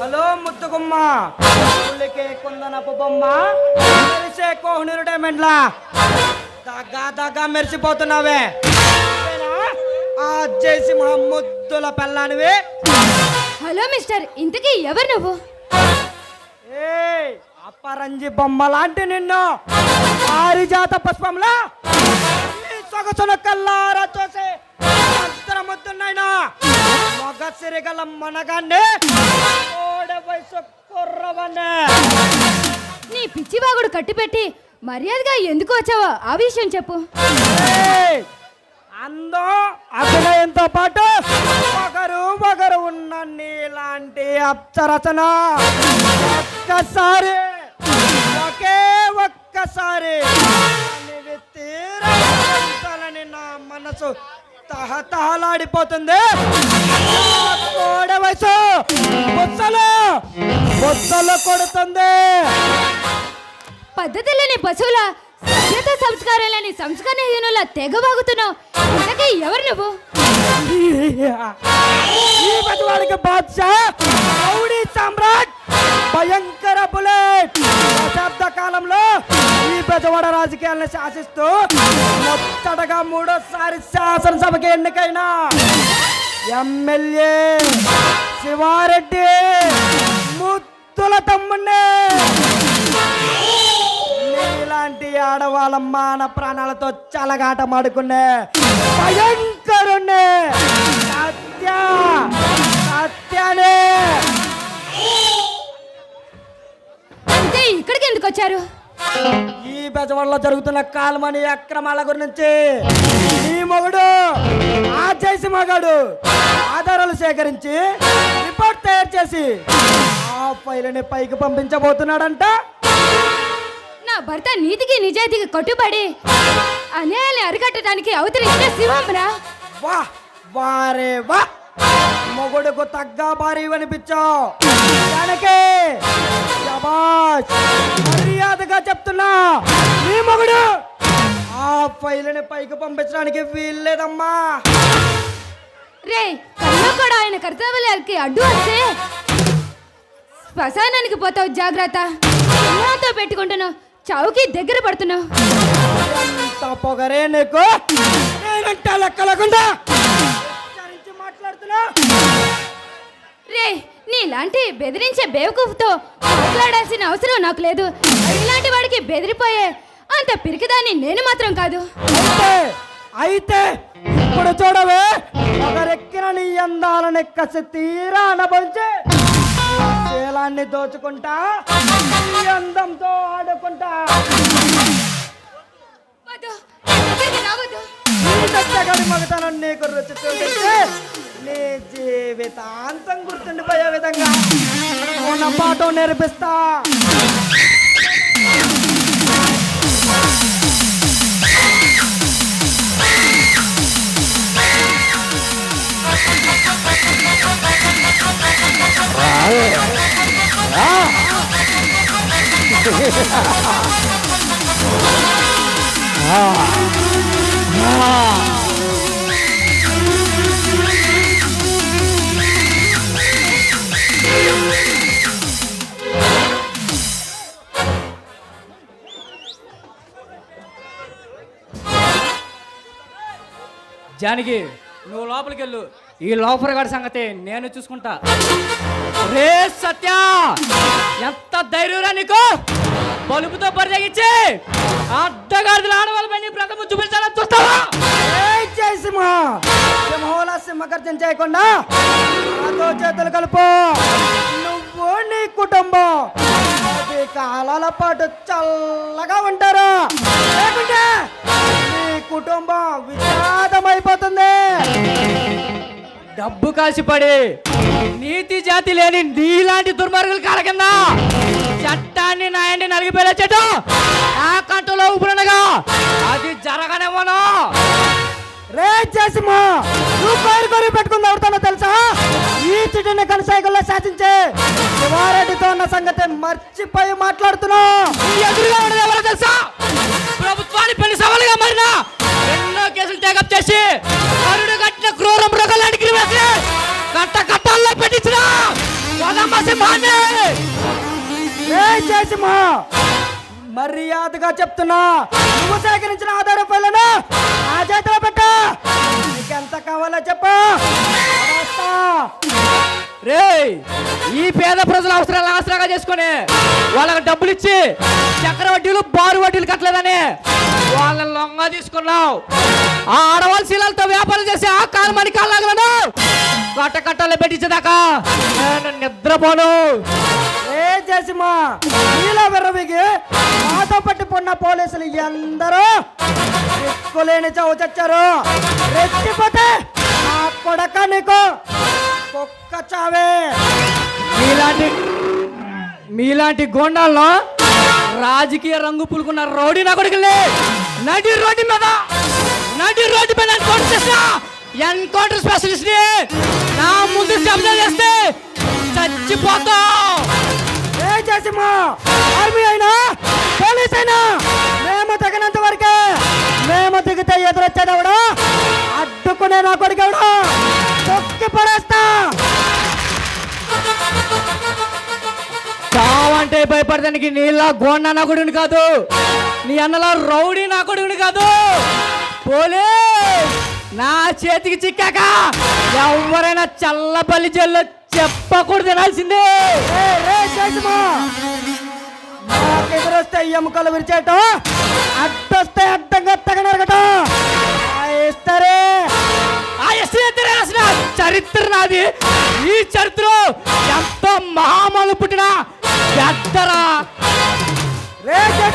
Hello ముత్తుగుమ్మ ఉల్లికే కుందనపు బొమ్మ మెరిసే కోహ్నూరు డైమండ్లా దగ్గా దగ్గా మెరిసిపోతున్నావే. నువ్వేనా? ఆ జయసింహ పెళ్ళానివి. హలో మిస్టర్ ఇంతకీ ఎవరు నువ్వు? అప్పరంజి బొమ్మ లాంటి నిన్ను. పారిజాత పుష్పంలా ఈ సొగసును కల్లారా చూసి అంతర ముద్దున్నాయినా మగ సిరిగల మనగాన్ని ఓడ వయసు కుర్రవన్నే. నీ పిచ్చివాగుడు కట్టిపెట్టి మర్యాదగా ఎందుకు వచ్చావో ఆ విషయం చెప్పు! అందం అభినయంతో పాటు ఒకరు ఒకరు ఉన్న నీలాంటి అప్సరచన. ఒక్కసారి ఒకే ఒక్కసారి నీవి తీరాలని నా మనసు తహతహలాడిపోతుంది. కోడ వయసు బుచ్చలు బుచ్చలు కొడుతుంది. పద్ధతి లేని పశువుల సభ్యత సంస్కారాలని సంస్కరణహీనుల తెగవాగుతున్నావు. ఇంతకీ ఎవరు నువ్వు? ఈ బాద్షా రౌడీ సామ్రాట్ భయంకర బుల్లెట్. కాలంలో ఈ బెజవాడ రాజకీయాలను శాసిస్తూ మొత్తటగా మూడోసారి శాసనసభకి ఎన్నికైన ఎమ్మెల్యే శివారెడ్డి ముత్తుల తమ్ముణ్ణే. నీలాంటి ఆడవాళ్ళ మాన ప్రాణాలతో చలగాటమాడుకునే భయంకరుణ్ణి. సత్య సత్యనే. అయితే ఇక్కడికి ఎందుకు వచ్చారు? ఈ బెజవాడలో జరుగుతున్న కాల్మని అక్రమాల గురించి ఈ మొగుడు ఆ చేసి మగాడు ఆధారాలు సేకరించి రిపోర్ట్ తయారు చేసి ఆ ఫైల్ని పైకి పంపించబోతున్నాడంట. నా భర్త నీతికి నిజాయితీకి కట్టుబడి అన్యాయాన్ని అరికట్టడానికి అవతరించిన శివంరా వా వారే వా. మొగుడుకు తగ్గ భారీ అనిపించావు దానికి శబాష్ మర్యాదగా చెప్తున్నా. నీ మొగుడు. ఆ ఫైల్ని పైకి పంపించడానికి వీల్లేదమ్మా. రే కల్లో కూడా ఆయన కర్తవ్యాలకి అడ్డు వస్తే శ్మశానానికి పోతావు జాగ్రత్త. నాతో పెట్టుకుంటున్నావు. చావుకి దగ్గర పడుతున్నావు పొగరే నీకు. నేనంటే లెక్క లేకుండా ఉచ్చరించి మాట్లాడుతున్నా. రే నీలాంటి బెదిరించే బేవకూఫ్తో మాట్లాడాల్సిన అవసరం నాకు లేదు. ఇలాంటి వాడికి బెదిరిపోయే అంత పిరికిదాన్ని నేను మాత్రం కాదు. అయితే ఇప్పుడు చూడవే ఒకరెక్కిన నీ అందాలని కసి తీరా అనుభవించి నీ శీలాన్ని దోచుకుంటా నీ దచ్చగడి మగతనం నీకు రుచి చూపించి నీ జీవితాంతం గుర్తుండిపోయే విధంగా ఉన్న పాఠం నేర్పిస్తా. జానకి నువ్వు లోపలికి వెళ్ళు ఈ లోపల గారి సంగతి నేను చూసుకుంటా. రే సత్య? ఎంత ధైర్యంరా నీకు? బలుపుతో పరిచయించి అడ్డగాడిదల ఆడవాళ్ళ పని ప్రథమ చూపించాలని చూస్తావా? ఏయ్ జై సింహ! సింహగర్జన చేయకుండా నాతో చేతులు కలుపు. నువ్వు నీ కుటుంబం పది కాలాల పాటు చల్లగా ఉంటారు. లేకుంటే నీ కుటుంబం విషాదమైపోతుంది. డబ్బు కాసిపడి నీతి జాతి లేని నీలాంటి దుర్మార్గులు కాల కింద చట్టాన్ని నాయండి నలిగిపోయేలా చెట్టు ఆ కంటలో ఊపిరినగా అది జరగనివ్వను. రే జయసింహ నువ్వు పేరు కోరి పెట్టుకుంది ఎవరితోనో తెలుసా? ఈ చిటిని కనసాగల్లో శాసించే శివారెడ్డితో ఉన్న సంగతి మర్చిపోయి మాట్లాడుతున్నావు. ఈ ఎదురుగా ఉన్నది ఎవరో తెలుసా? ప్రభుత్వాన్ని పెళ్ళి సవాలుగా మారిన ఎన్నో కేసులు టేకప్ చేసి కరుడు కట్టిన క్రూర మృగాలు కట్ట కట్టాల్లో పెట్టించిన సింహాన్ని జయసింహ మర్యాదగా చెప్తున్నా. నువ్వు సేకరించిన ఆధార పనులను నా చేతిలో పెట్ట. నీకెంత కావాలో చెప్పా. రే ఈ పేద ప్రజల అవసరాలు ఆసరాగా చేసుకొని వాళ్ళకి డబ్బులు ఇచ్చి చక్ర వడ్డీలు బారు వడ్డీలు కట్టలేదని వాళ్ళని లొంగ తీసుకున్నావు. ఆ ఆడవాళ్ళ శీలాలతో వ్యాపారం చేసి ఆ కాలు మణి కాళ్ళను కట్ట కట్టాలి పెట్టించేదాకా నేను నిద్రపోను. ఏ చేసిమా? నీలో విర్రవిగి మాతో పట్టుకున్న పోలీసులు ఎందరో దిక్కులేని చావు చచ్చారు. రెచ్చిపోతే కొడక నీకు కుక్క చావే. మీలాంటి మీలాంటి గోండాల్లో రాజకీయ రంగు పులుకున్న రౌడీ నా కొడుకులే నడి రోడ్డు మీద నడి రోడ్డు మీద ఎన్కౌంటర్ చేసిన ఎన్కౌంటర్ స్పెషలిస్ట్ని నా ముందు శబ్దం చేస్తే చచ్చిపోతా. ఏ చేసిమా ఆర్మీ అయినా పోలీస్ అయినా మేము తగినంత వరకే మేము దిగితే ఎదురొచ్చేదెవడు అడ్డుకునే నా కొడుకెవడు తొక్కి చావంటే భయపడడానికి నీళ్ళ గోండ నా కొడుకుని కాదు. నీ అన్నలా రౌడీ నా కొడుకుని కాదు. పోలీస్ నా చేతికి చిక్కాక ఎవరైనా చల్లపల్లి జైల్లో చెప్పకూడదు తినాల్సిందే ఎదురొస్తే ఎముకలు విరిచేయటం అడ్డొస్తే అడ్డంగా తగనరగటం. ఇస్తారే. చరిత్ర నాది. ఈ చరిత్ర ఎంతో మహామాలు పుట్టిన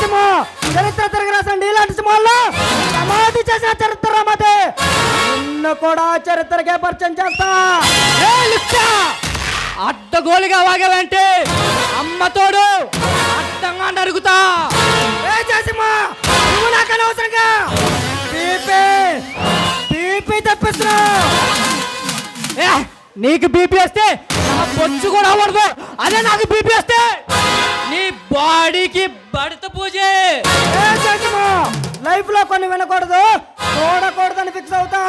రే చరిత్ర తిరిగి రాసండి ఇలాంటి సింహాల్లో సమాధి చేసిన చరిత్ర మాదే. నిన్ను కూడా చరిత్రకే పరిచయం చేస్తా. అడ్డగోలుగా వాగావంటే అమ్మ తోడు అడ్డంగా నరుగుతా ఏ చేసిమా నువ్వు నాకు అనవసరంగా బీపీ బీపీ ఏ, నీకు బీపీ వస్తే పొచ్చు కూడా అవ్వదు అదే నాకు బీపీ వస్తే బాడీకి బడత పూజే. లైఫ్లో కొన్ని వినకూడదు. చూడకూడదని ఫిక్స్ అవుతా.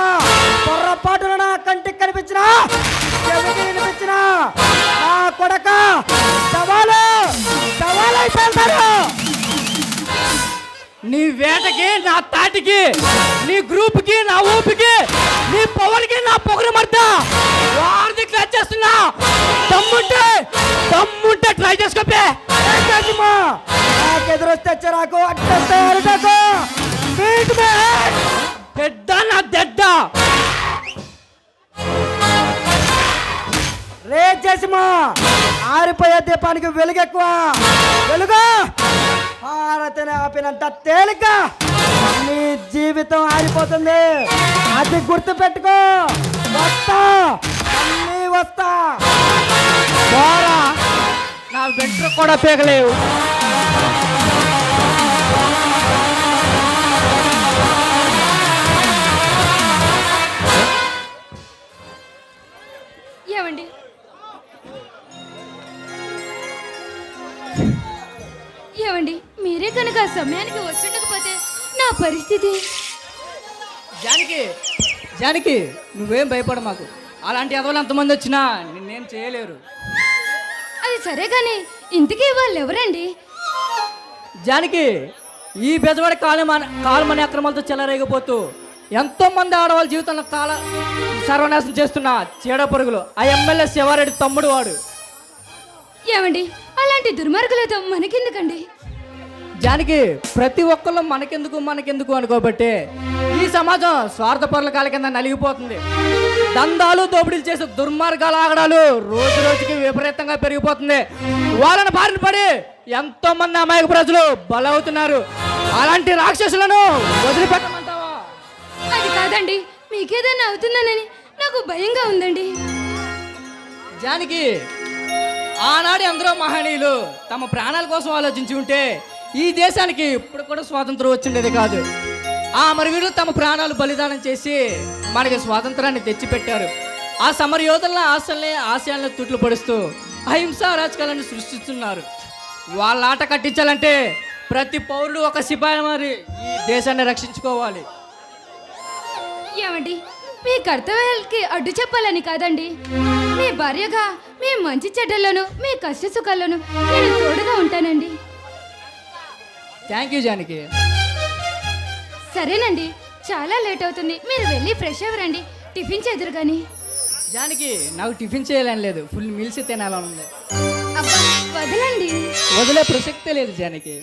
పొర్రపాటున నా కంటికి కనిపించినా చెవికి వినిపించినా నా కొడక సవాలు సవాలు అయిపోతారు నీ వేటకి నా తాటికి నీ గ్రూప్కి నా ఊపికి నీ పవర్కి నా పొగరు మడతా. వారిది క్లచ్ చేస్తున్నా. దీపానికి వెలుగెక్కువ. వెలుగు! హారతిని ఆపినంత తేలిక నీ జీవితం ఆరిపోతుంది. అది గుర్తు పెట్టుకో వస్తా. అన్నీ వస్తా. నా వెంట్రు కూడా పేగలేవు. సమయానికి వచ్చుండకపోతే నా పరిస్థితి? జానికి జానికి నువ్వేం భయపడ మాకు అలాంటి ఎదవలు ఎంతమంది వచ్చినా నిన్నేం చేయలేరు. అది సరే కానీ ఇంతకీ వాళ్ళు ఎవరండి జానికి ఈ బెజవాడి కాలమాన కాలమని అక్రమాలతో చెలరేగిపోతూ ఎంతో మంది ఆడవాళ్ళ జీవితంలో కాల సర్వనాశనం చేస్తున్న చీడ పురుగులు ఆ ఎమ్మెల్యే శివారెడ్డి తమ్ముడు వాడు. ఏమండి? అలాంటి దుర్మార్గులతో మనకెందుకండి? జానికి ప్రతి ఒక్కళ్ళు మనకెందుకు మనకెందుకు అనుకోబట్టే ఈ సమాజం స్వార్థపరుల కాల కింద నలిగిపోతుంది. దందాలు దోపిడీలు చేసే దుర్మార్గాల ఆగడాలు రోజు రోజుకి విపరీతంగా పెరిగిపోతుంది. వాళ్ళని బారిన పడి ఎంతో మంది అమాయక ప్రజలు బలవుతున్నారు. అలాంటి రాక్షసులను వదిలిపెట్టమంటావా? అది కాదండి మీకేదైనా అవుతుందనని నాకు భయంగా ఉందండి. జానికి ఆనాడు ఎందరో మహనీయులు తమ ప్రాణాల కోసం ఆలోచించి ఉంటే ఈ దేశానికి ఇప్పుడు కూడా స్వాతంత్రం వచ్చిండేది కాదు. ఆ అమరవీరులు తమ ప్రాణాలు బలిదానం చేసి మనకి స్వాతంత్రాన్ని తెచ్చిపెట్టారు. ఆ సమర యోధుల ఆశల్ని ఆశయాలను తుట్లు పడుస్తూ అహింసా రాజకాలను సృష్టిస్తున్నారు. వాళ్ళ ఆట కట్టించాలంటే ప్రతి పౌరుడు ఒక సిపాయి మరి ఈ దేశాన్ని రక్షించుకోవాలి. ఏమండి మీ కర్తవ్యాలకి అడ్డు చెప్పాలని కాదండి. మీ భార్యగా మీ మంచి చెడ్డల్లోనూ మీ కష్ట సుఖాల్లోనూ నేను తోడుగా ఉంటానండి. థ్యాంక్ యూ జానకి సరేనండి. చాలా లేట్ అవుతుంది. మీరు వెళ్ళి ఫ్రెష్ అవ్వరండి. టిఫిన్ చేదురు కానీ జానకి నాకు టిఫిన్ చేయాలని లేదు. ఫుల్ మీల్స్ తినాలని ఉంది. వదలండి. వదిలే ప్రసక్తే లేదు జానకి